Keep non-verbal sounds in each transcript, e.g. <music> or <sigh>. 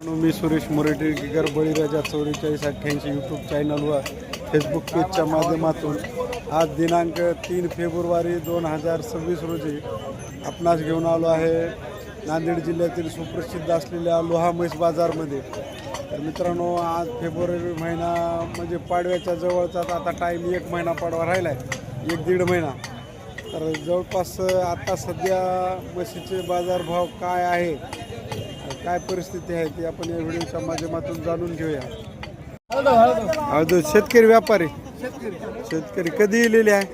मी सुरेश मुरेटीकर बळीराजा चौवेचाळीस अठ्ठ्याऐंशी YouTube channel व फेसबुक पेजच्या माध्यमातून आज दिनांक तीन फेब्रुवारी दोन हजार सव्वीस रोजी आपणास घेऊन आलो आहे नांदेड जिल्ह्यातील सुप्रसिद्ध असलेल्या लोहा म्हैस बाजारमध्ये. तर मित्रांनो आज फेब्रुवारी महिना म्हणजे पाडव्याच्या जवळचाच आता टाईम एक महिना पाडवा राहिला आहे एक दीड महिना. तर जवळपास आता सध्या म्हशीचे बाजारभाव काय आहे? काय परिस्थिती आहे ती आपण या व्हिडिओच्या माध्यमातून जाणून घेऊया. हळद शेतकरी व्यापारी. शेतकरी कधी इलेले आहे?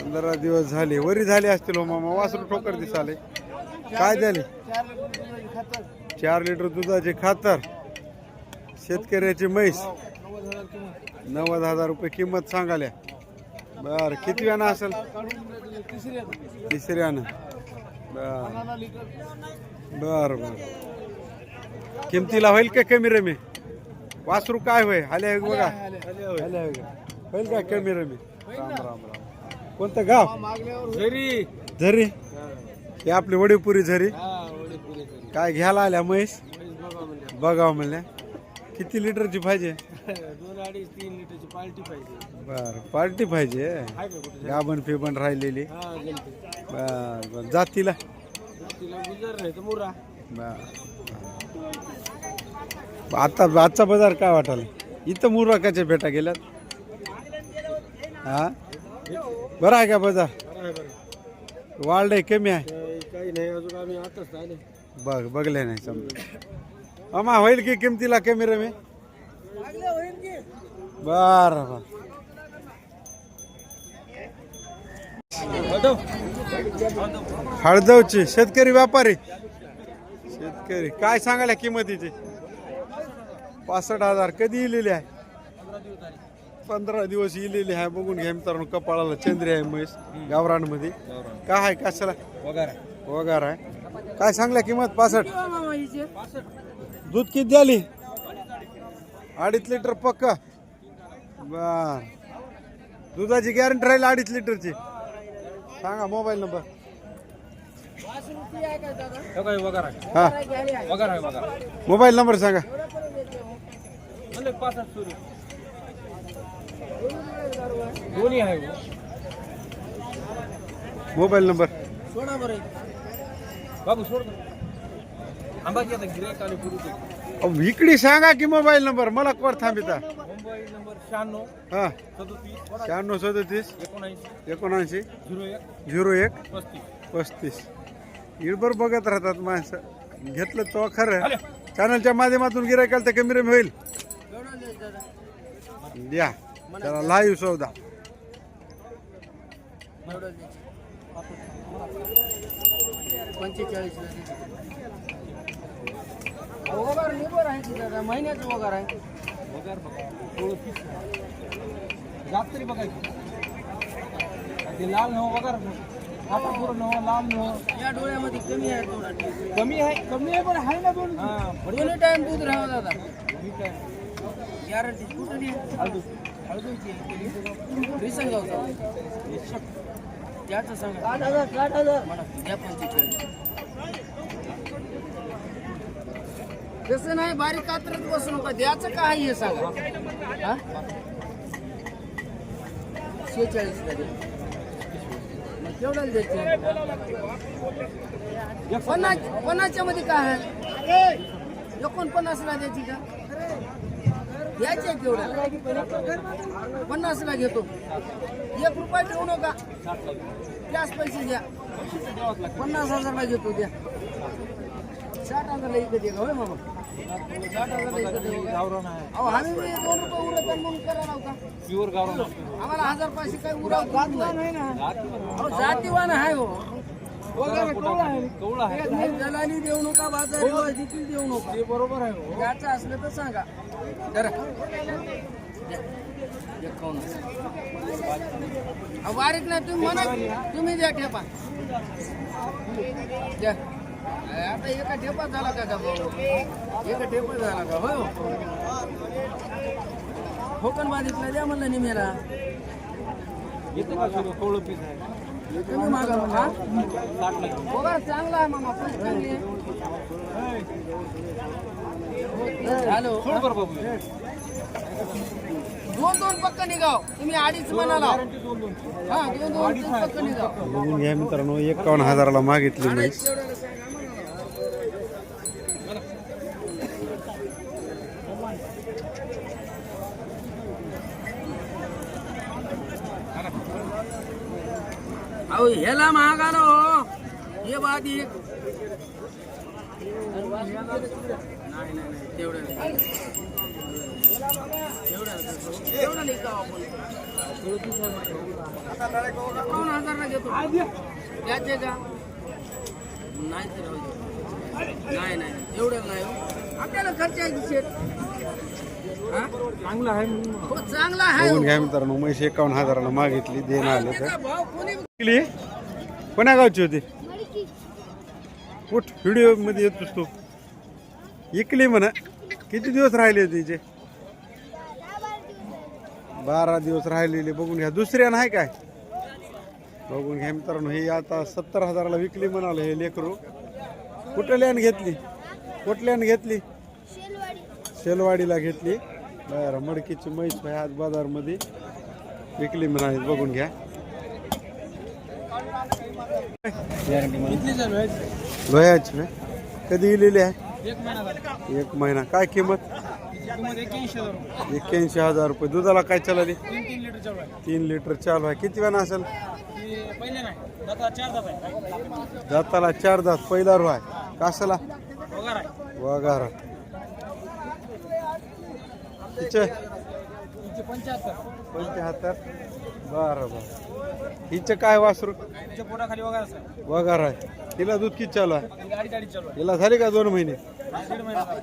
पंधरा दिवस झाले. वरी झाले असतील हो मामा. वासरू ठोकर दिसाले. काय झाले? चार लिटर दुधाचे खातर. शेतकऱ्याची म्हैस. नव्वद हजार रुपये किंमत सांगाल्या. बर किती वेळा असेल? तिसऱ्यानं. बर बर. किमतीला होईल का कमी रमी? वासरू काय होय? आले बघा? आले होईल का कमी रमी? राम राम राम. कोणतं गाव? जरी झरी? हे आपली वडीपुरी झरी. काय घ्यायला आल्या म्हैस? बघावं म्हणल्या. किती लिटरची पाहिजे? <laughs> दोन अडीच तीन लिटरची पार्टी पाहिजे. बर पार्टी पाहिजे. गाबन फिबन राहिलेली. बर बर जातीला बर. आता आजचा बाजार काय वाटायला? इथं मुराकाच्या भेटा गेल्यात? हा? बरं आहे का बाजार? बरं आहे बरं वाढलंय कमी आहे? काही- काही नाही अजून आम्ही आताच आले बघ बघले नाही समजा. अमा होईल की किमतीला कमी रमी? बर बर. हळदवची शेतकरी व्यापारी. शेतकरी. काय सांगायला किंमतीची पासष्ट हजार. कधी इलेली आहे? पंधरा दिवस इलेली आहे. बघून घ्या मित्रांनो कपाळाला चंद्री आहे म्हैस गावरानमध्ये. काय आहे? कशाला? वगैरे वगार आहे. काय सांगल्या किंमत? पासष्ट. दूध किती द्याली? अडीच लिटर पक्का. बर. दुधाची गॅरंटी राहील अडीच लिटरची. सांगा मोबाईल नंबर काय वगैरे आहे. हा. वगैरे आहे वगैरे. मोबाईल नंबर सांगा. पासष्ट सुरू. दोन्ही आहे हो. मोबाईल नंबर सोडा बरं बाबू सोड आंबा की आता गिरायक आले पुरू अहो, इकडे सांगा की मोबाईल नंबर मला कोण थांबिता? मुंबई नंबर शहाण्णव हा. सदोतीस शहाण्णव सदतीस एकोणऐंशी एकोणऐंशी झिरो एक झिरो एक पस्तीस. पस्तीस. इडभर बघत राहतात माणसं. घेतलं तो खरं. चॅनलच्या माध्यमातून गिरायकाल तर कमी रमी होईल. द्या. त्याला लाईव्ह सौदा पंचेचाळीस वगार महिन्याचं वगार आहे. बघा. पीस जात तरी बघायची. ते लाल नव वगार आता पुरं नव लाल नव. या डोळ्यामध्ये कमी आहे थोडा कमी आहे कमी आहे पण आहे ना दोन. दोन्ही टाइम दूध राहा दादा. गॅरंटी कुठं नाही? हळदू हळदूची रिसन गावचा त्याचं सांगा. मला द्या पंचेचाळीस तसं नाही बारीक कात्रत बसू नका. द्याचं काय हे सांगा. हा? शेहेचाळीस केवढ्याला द्यायचे? पन्नास पन्नासच्या मध्ये काय आहे? एकोणपन्नासला द्यायची का? द्यायचे केवढ्या? पन्नासला घेतो. एक रुपया ठेवू नका. त्याच पैसे द्या. पन्नास हजारला घेतो द्या. साठ हजारला इकडे दे होय मामा साठ हजारला इकडे दे अहो आम्ही बी दोन रुपये उरत आहे म्हणून करा नव्हता. प्युअर गावरान आम्हाला हजार पाचशे काही उराव नाही. अहो जातीवान आहे हो. दलाली देऊ नका बाजार देखील देऊ नका. ते बरोबर आहे याचं असलं तर सांगा. द्या. एकावन्न. अहो, बारीक नाही तुम्ही म्हणा तुम्ही द्या ठेपा. द्या. आता एका ठेपा झाला का भाऊ. एका ठेपा झाला का? हो. कोकण बाधितला द्या म्हणलं निमेला येतं का कवळं पीस आहे. तुम्ही मागा मग हा? पगार चांगला आहे मामा पण चांगली आहे. हॅलो. दोन दोन पक्क निघाव. तुम्ही अडीच म्हणाला. हा दोन दोन तीन पक्क निघाव. बघून घ्या मित्रांनो एकावन्न हजाराला मागितली म्हैस अहो ह्याला महाग आलो हे. बाद एक नाही नाही तेवढं नाही. नाही. घेतो. का? नाही तर. नाही नाही एवढं नाही हो. आपल्याला खर्च आहे की शेत? चांगला आहे. हो चांगला आहे बघून घ्या मित्रांनो म्हैस एकावन्न हजाराला मागितली देणं आलं तर त्याचा भाव कोणी विकली कोण्या गावची होती? कुठ व्हिडिओमध्ये येतोस तू. इकली म्हणा. किती दिवस राहिले होते तिचे? बारा दिवस राहिलेले. बघून घ्या. दुसऱ्या नाही काय? बघून घ्या मित्रांनो. हे आता सत्तर हजाराला विकली म्हणाले हे लेकरू. कुठल्यान घेतली? कुठल्यान घेतली? शेलवाडीला घेतली. बरं मडकीची म्हैस आहे आज बाजारमध्ये. विकली म्हणाले. बघून घ्या. लोह्याची ना? कधी इलेली आहे? एक महिना. काय किंमत? एक्क्याऐंशी हजार रुपये. दुधाला काय चालली तीन लिटर चालू आहे. किती वेळा असेल? ती चार दात दाताला चार दात. पहिला रो आहे. कासाला? वगार. पंच्याहत्तर पंच्याहत्तर. बरं बरं. हिचं काय वासरू? तिच्या पोटाखाली वगार आहे. वगार आहे. हिला दूध किती चालू आहे? ती गाडी गाडी चालू हिला झाले का दोन महिने? आहे दीड महिना झाला.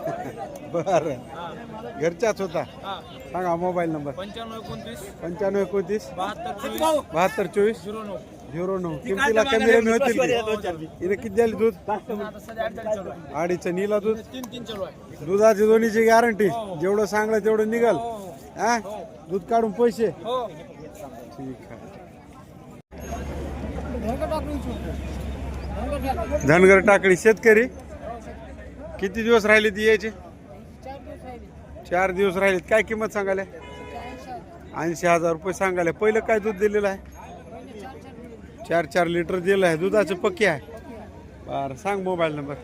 <laughs> बरं. घरच्याच होता? हा. सांगा मोबाईल नंबर. पंच्याण्णव एकोणतीस पंच्याण्णव एकोणतीस बहात्तर चोवीस बहात्तर चोवीस झिरो नऊ. झिरो नऊ. किमतीला कमी कमी होतील की? हिने किती द्याली दूध? आता सध्या अडचणी चालू आहे. अडीच नीला दूध? तीन तीन चालू आहे. दुधाची दोन्हीची गॅरंटी जेवढं सांगलं तेवढं निघाल. हो. हो? हा. दूध काढून पैसे. हो. ठीक आहे. धनगर टाकळी शेतकरी. किती दिवस राहिले ती यायचे? चार दिवस राहिलेत. काय किंमत सांगायला? ऐंशी हजार रुपये सांगायला. पहिलं काय दूध दिलेलं आहे? चार चार लिटर दिलं आहे. दुधाचं पक्की आहे. बरं सांग मोबाईल नंबर.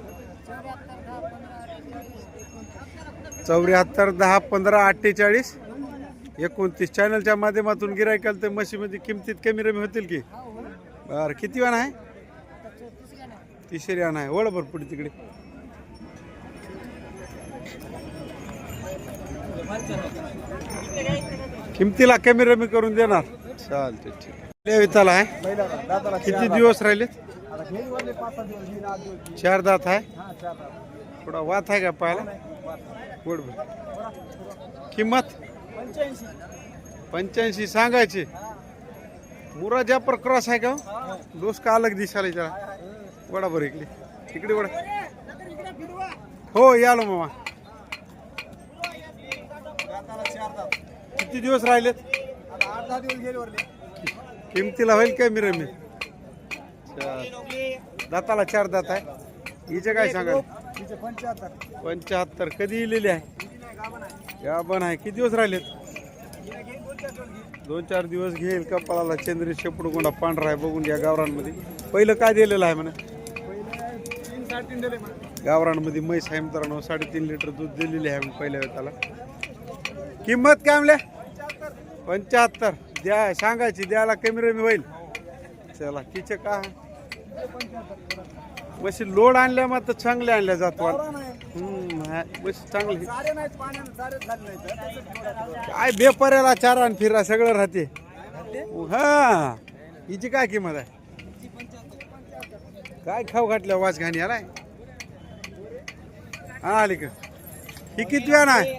चौऱ्याहत्तर दहा पंधरा अठ्ठेचाळीस. एकोणतीस चॅनलच्या माध्यमातून गिरायकाल तर म्हशीमध्ये किमतीत कमी रमी होतील की? बरं किती वाण आहे? तिसरी वाण आहे. ओळ बरं पुढे तिकडे. किमतीला कमी रमी करून देणार. चालते ठीक. आहे. किती दिवस राहिले चार दात आहे. थोडा वात आहे का पाहायला? किंमत? पंच्याऐंशी. सांगायचे. मुरा जापर क्रॉस आहे का? दोस्त का अलग दिसायला त्याला? वडा बरं इकडे. इकडे वडा. हो यालो मामा. किती दिवस राहिलेत? किमतीला होईल काय मी रमी दाताला चार दात आहे. हिचे काय सांगाल पंच्याहत्तर. कधी इलेली आहे? या पण आहे. किती दिवस राहिलेत? दोन चार दिवस घेईल कपाळाला चंद्री शेपूड गोंडा पांढरा आहे. बघून घ्या गावरांमध्ये पहिलं काय दिलेलं आहे म्हणा? गावरांमध्ये म्हैस आहे मित्रांनो. साडेतीन लिटर दूध दिलेले आहे पहिल्या वेळेला. किंमत काय म्हणल्या? पंच्याहत्तर. द्या सांगायची. द्यायला कमी रमी होईल. चला तिचे का म्हशी लोड आणल्या मात्र चांगल्या आणल्या जातो म्हशी चांगली काय बेपर्याला चारा फिरा सगळं राहते. हा हिची काय किंमत आहे? काय खाऊ घातल्या वाच घाणी आलाय हा आली का ही किती वेळ आहे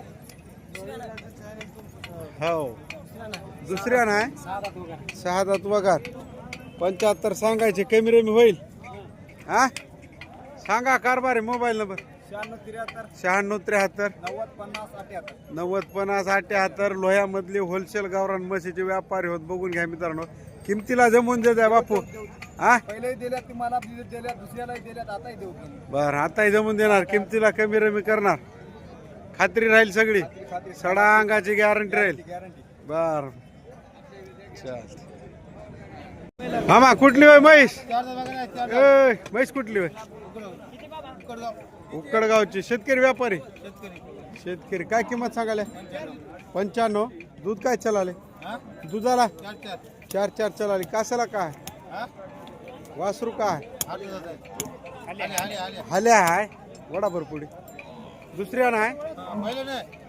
हो. दुसऱ्या नाही सहा दात वगार. पंच्याहत्तर सांगायचे कमी रमी होईल. हा? सांगा कारभार मोबाईल नंबर. शहाण्णव त्र्याहत्तर. नव्वद पन्नास अठ्याहत्तर. लोह्यामधले होलसेल गावरान म्हशीचे व्यापारी होत. बघून घ्या मित्रांनो. किमतीला जमून दे द्या बापू. हा? पहिले दिल्यात तुम्हाला दिल्यात दुसऱ्याला दिल्यात आताही देऊ बर आताही जमून देणार. किमतीला कमी रमी करणार. खात्री राहील सगळी. सडा अंगाची गॅरंटी राहील. गॅरंटी बर. मामा कुठली होय म्हैस ए, म्हैस कुठली होय? उकडगावची शेतकरी व्यापारी. शेतकरी. काय किंमत सांगाले पंच्याण्णव. दूध काय चलाले? दुधाला? चार चार. चलाले. कासाला काय? वासरू काय? हल्या आहे. वडा पुढे दुसऱ्या नाही.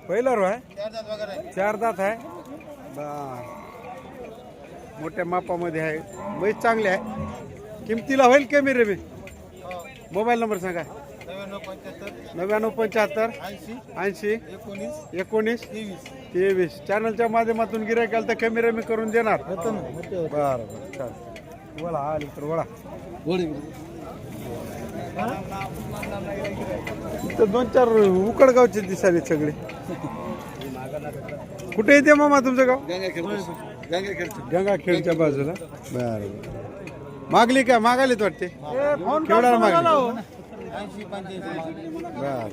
पहिलं रो आहे. चार दात आहे मोठ्या मापामध्ये आहे. म्हैस चांगली आहे. किमतीला होईल कमी रे मी मोबाईल नंबर सांगा. नव्याण्णव पंच्याहत्तर ऐंशी एकोणीस तेवीस. चॅनलच्या माध्यमातून गिरायक आलं तर कमी रमी करून देणार. बरं बरं चाल वळा आली तर वळा. दोन चार उकडगावचे दिसाले सगळे. कुठे येते मामा तुमचं गाव? गंगाखेडच्या बाजूला. बरं मागली काय मागालीत वाटते. केवढ्याला मागली? बर.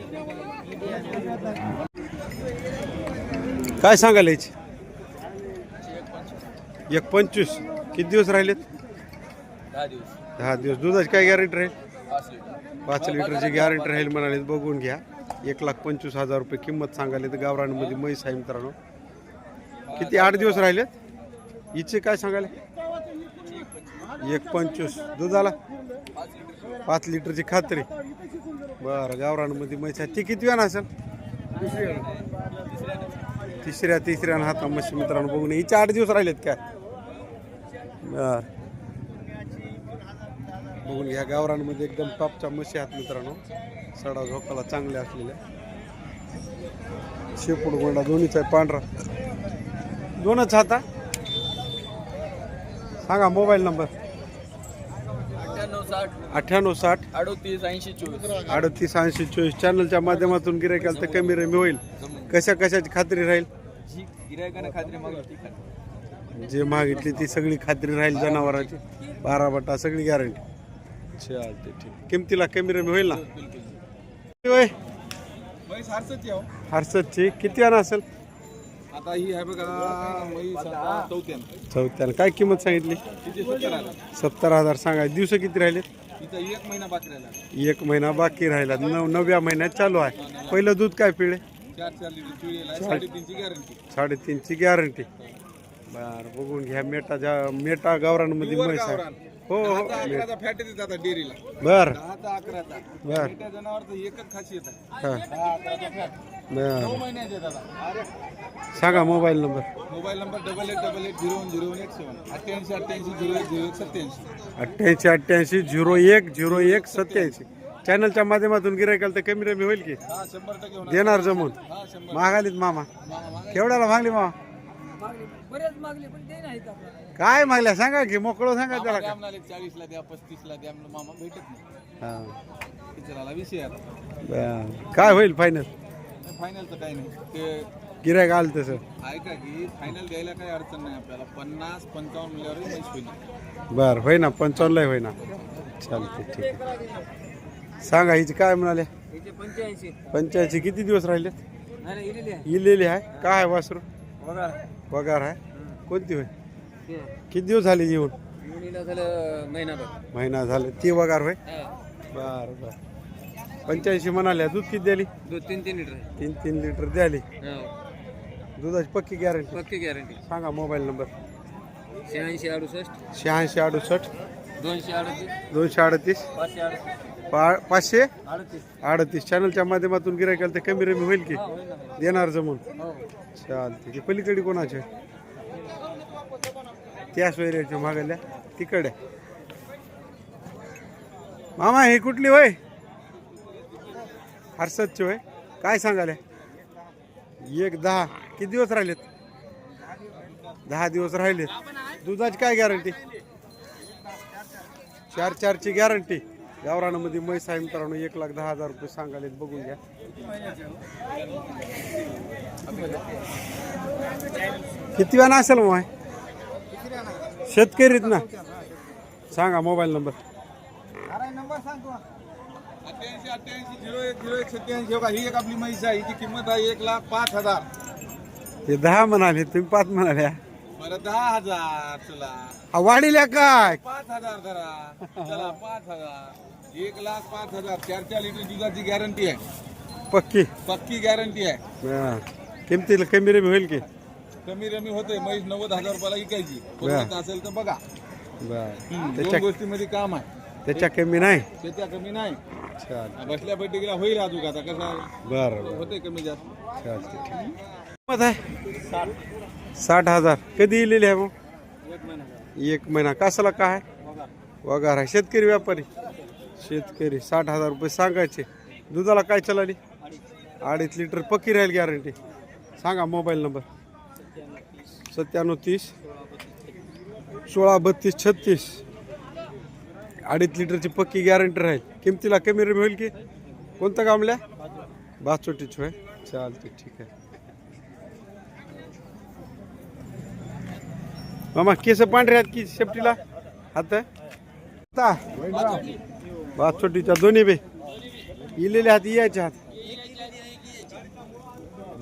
काय सांगाल याची? एक पंचवीस. किती दिवस राहिलेत? दहा दिवस. दुधाची काय गॅरंटी राहील? पाच लिटर. पाच लिटरची गॅरंटी राहील म्हणाले बघून घ्या. एक लाख पंचवीस हजार रुपये किंमत सांगायला तर गावरांमध्ये म्हैस आहे मित्रांनो. किती आठ दिवस राहिलेत? हिचे काय सांगायला? एक पंचवीस. दुधाला? पाच लिटरची खात्री. बरं गावरानमध्ये म्हैस आहे. ती किती वेळा असेल? तिसऱ्या तिसऱ्या हाता म्हशी मित्रांनो बघून हिचे आठ दिवस राहिलेत काय बर. बघून घ्या गावरानमध्ये एकदम टॉपच्या म्हशी आहेत मित्रांनो. सडा झोकाला चांगल्या असलेल्या. शेपूड गोंडा दोन्हीचा आहे पांढरा. दोनच हाता? सांगा मोबाईल नंबर. साठ. अठ्ठ्याण्णव साठ. अडोतीस ऐंशी चोवीस. अडतीस ऐंशी चोवीस चॅनलच्या माध्यमातून गिरायकाल तर कमी रमी होईल. कशा कशाची खात्री राहील? जी गिरायकाने खात्री मागवली ती खात्री. जे मागितली ती सगळी खात्री राहील जनावरांची. बारा बटा सगळी गॅरंटी चालते ठीक. किमतीला कमी रमी होईल ना? होय? हर्षदची किती आणा असेल? आता ही आहे बघा चौथ्यान. चौथ्याला काय किंमत सांगितली? तिथे सत्तर आला सत्तर हजार सांगा दिवस किती राहिले तिथं एक महिना बाकी राहिला. एक महिना बाकी राहिला. नव नवव्या महिन्यात चालू आहे. पहिलं दूध काय पिळे चार चार लिटर चुळीला साडेतीनची गॅरंटी साडेतीनची गॅरंटी बर बघून घ्या. मेटाच्या मेटा गावरांमध्ये म्हैस आहे. हो हो. अकराचा फॅट येते आता डेअरीला. बर. दहाचा अकराचा. बर. त्या जनावरचं एकच खासियत आहे हा. दहा अकराचा फॅट बर. नऊ महिन्याचे दादा. सांगा mobile number. Mobile number double eight double eight zero one zero one एक सेवन अठ्ठ्याऐंशी अठ्ठ्याऐंशी झिरो एक झिरो एक सत्त्याऐंशी. अठ्ठ्याऐंशी अठ्ठ्याऐंशी झिरो एक झिरो एक सत्याऐंशी चॅनलच्या माध्यमातून गिरायकाल तर कमी रमी होईल की? हा शंभर टक्के होणार. देणार जमून. हा शंभर मागालीत मामा. केवढ्याला मागली मामा? बरेच मागले पण ते नाही काय मागल्या? सांगा की मोकळं सांगा त्याला द्या म्हणाले चाळीसला द्या पस्तीसला द्या म्हणलं मामा भेटत नाही. हा. विषय बर. काय होईल फायनल फायनलचं काही नाही. ते गिरायक आलं तसं. ऐका की फायनल द्यायला काही अडचण नाही आपल्याला. पन्नास पंचावन्न मिळाल्यावर मैस होईल. बर होय ना पंचावन्नला होय ना चालते ठीक आहे. सांगा हिची काय म्हणाले? पंच्याऐंशी. पंच्याऐंशी किती दिवस राहिले नाही इलेली आहे. इलेली आहे? काय आहे वासरू? बघा. पगार आहे. कोणती होय? किती दिवस झाले येऊन? युनिला झालं महिनाभर. महिना झाले. ती वगार होय? बर बर. पंच्याऐंशी म्हणाल्या दूध किती द्याली? दोन तीन तीन लिटर आहे. तीन तीन लिटर द्याली. हो. दुधाची पक्की गॅरंटी पक्की गॅरंटी सांगा मोबाईल नंबर शहाऐंशी अडुसष्ट. शहाऐंशी अडुसष्ट. दोनशे अडतीस. दोनशे अडतीस. पाचशे अडतीस. पा पाचशे? अडतीस. चॅनलच्या माध्यमातून गिरायकाल तर कमी रमी होईल की? देणार जमून. हो. चालते ती पलीकडे कोणाचे? त्या सोयऱ्याच्या मागायला तिकडे. मामा हे कुठली होय? हर्षदची होय? काय सांगाले? एक दहा. किती दिवस राहिलेत? दहा दिवस राहिलेत. दुधाची काय गॅरंटी चार चारची गॅरंटी गावरानामध्ये म्हैस आहे मित्रांनो एक लाख दहा हजार रुपये सांगाले बघून घ्या. किती वेळा असेल मग शेतकरीत ना? सांगा मोबाईल नंबर. अठ्ठ्याऐंशी अठ्ठ्याऐंशी झिरो एक झिरो एक सत्याऐंशी का ही एक आपली म्हैस आहे हिची किंमत आहे एक लाख पाच हजार हे दहा म्हणाले तुम्ही पाच म्हणाल्या. बरं दहा हजार चला. हा, वाढील्या काय? पाच हजार धरा. चला पाच हजार. एक लाख पाच हजार. चार चार लिटर दुधाची गॅरंटी आहे. पक्की? पक्की गॅरंटी आहे. हा. किमतीला कमी रमी होईल की? कमी रमी होते म्हैस नव्वद हजार रुपयाला विकायची. परवडत असेल तर बघा. बर. हम्म, दोन त्याच्या गोष्टीमध्ये काम आहे. त्याच्या कमी नाही? त्याच्या कमी नाही. बसल्या बैठकीला होईल अजून आता. कसं आहे? बरं बरं. होते कमी जास्त. चालते किंमत आहे? साठ. हजार. कधी इलेली आहे मग? एक महिना कसाला काय? वगार आहे. शेतकरी व्यापारी. शेतकरी साठ हजार रुपये सांगायचे. दुधाला काय चलाली अडीच लिटर पक्की राहील गॅरंटी सांगा मोबाईल नंबर सत्त्याण्णव तीस सोळा बत्तीस छत्तीस. अडीच लिटरची पक्की गॅरंटी राहील. किमतीला कमी रमी होईल की? कोणतं कामल्या बाचोटीच होय. चालते ठीक आहे. मामा केस पांढरे आहेत की शेपटीला? हात बाचोटीच्या दोन्ही बे. इलेले हात यायचे हात.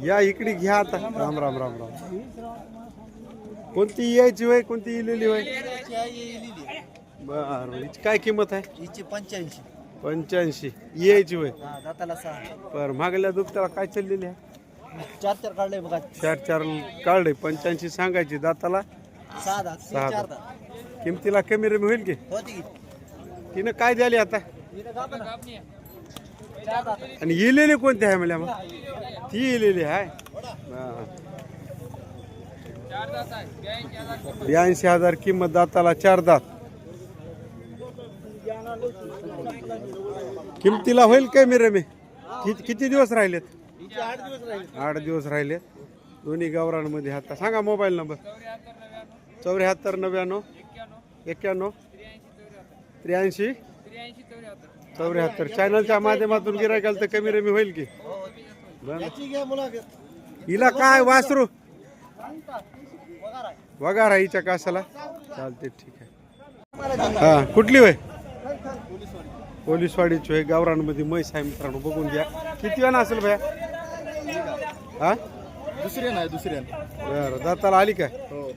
या इकडे घ्या आता. राम राम राम राम. कोणती यायची होय कोणती इलेली होय? बर बर. हिची काय किंमत आहे? हिची पंच्याऐंशी. पंच्याऐंशी. यायची होय. दाताला सहा. पर मागल्या दुपट्याला काय चाललेली आहे? चार चार काढले बघा. चार चार काढले. पंच्याऐंशी सांगायची दाताला? सहा दात सहा चार दात. दात. किमतीला कमी रमी होईल की? होती की. तिनं काय झाली आता? आणि इलेली कोणती आहे मला मग? ती इलेली आहे. ब्याऐंशी हजार किंमत दाताला चार दात. किमतीला होईल काय मी? किती किती दिवस राहिलेत? आठ दिवस आठ दिवस राहिलेत. दोन्ही गावरांमध्ये आता. सांगा मोबाईल नंबर. चौऱ्याहत्तर नव्याण्णव. एक्क्याण्णव. त्र्याऐंशी? चौऱ्याहत्तर. चॅनलच्या माध्यमातून गिरायकाल तर कमी रमी होईल की? हिला काय वासरू? वगार आहे हिच्या कासाला. चालते ठीक आहे. हा कुठली होय? पोलीसवाडीची होय. गावरांमध्ये म्हैस आहे मित्रांनो बघून घ्या. किती वेळा असेल भया? हा? दुसऱ्या नाही दुसऱ्या बरं दाताला आली काय? हो.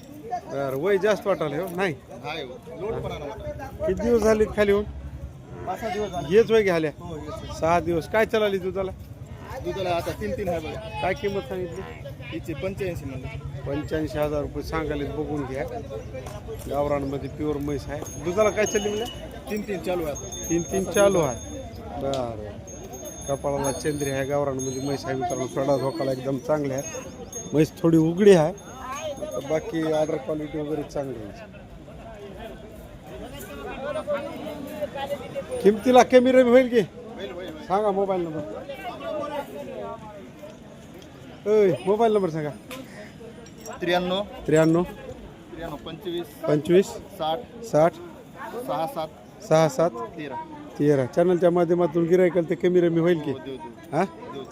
बरं वय जास्त वाटायला हो? नाही? हाय लोड पण किती दिवस झाले खाली होऊन हेच वय घ्याल्या हो. सहा दिवस. काय चलाली दुधाला? दुधाला आता तीन तीन आहे बघा काय किंमत सांगितली? हिची पंच्याऐंशी म्हणलं. पंच्याऐंशी हजार रुपये सांगायला बघून घ्या. गावरांमध्ये प्युअर म्हैस आहे. दुधाला काय चालली म्हणजे तीन तीन चालू आहे आता. तीन तीन चालू आहे. बरं. कपाळाला चंद्री आहे गावरांमध्ये म्हैस आहे मित्रांनो. सोडा धोकाला एकदम चांगले आहे म्हैस थोडी उघडी आहे. बाकी ऑर्डर क्वालिटी वगैरे चांगली आहे. किमतीला कमी रमी होईल की? सांगा मोबाईल नंबर ओय मोबाईल नंबर सांगा. त्र्याण्णव. त्र्याण्णव. त्र्याण्णव पंचवीस. पंचवीस. साठ. साठ. सहा सात. सहा सात. तेरा. तेरा. चॅनलच्या माध्यमातून गिरायकाल ते कमी रमी होईल की? हा देऊ.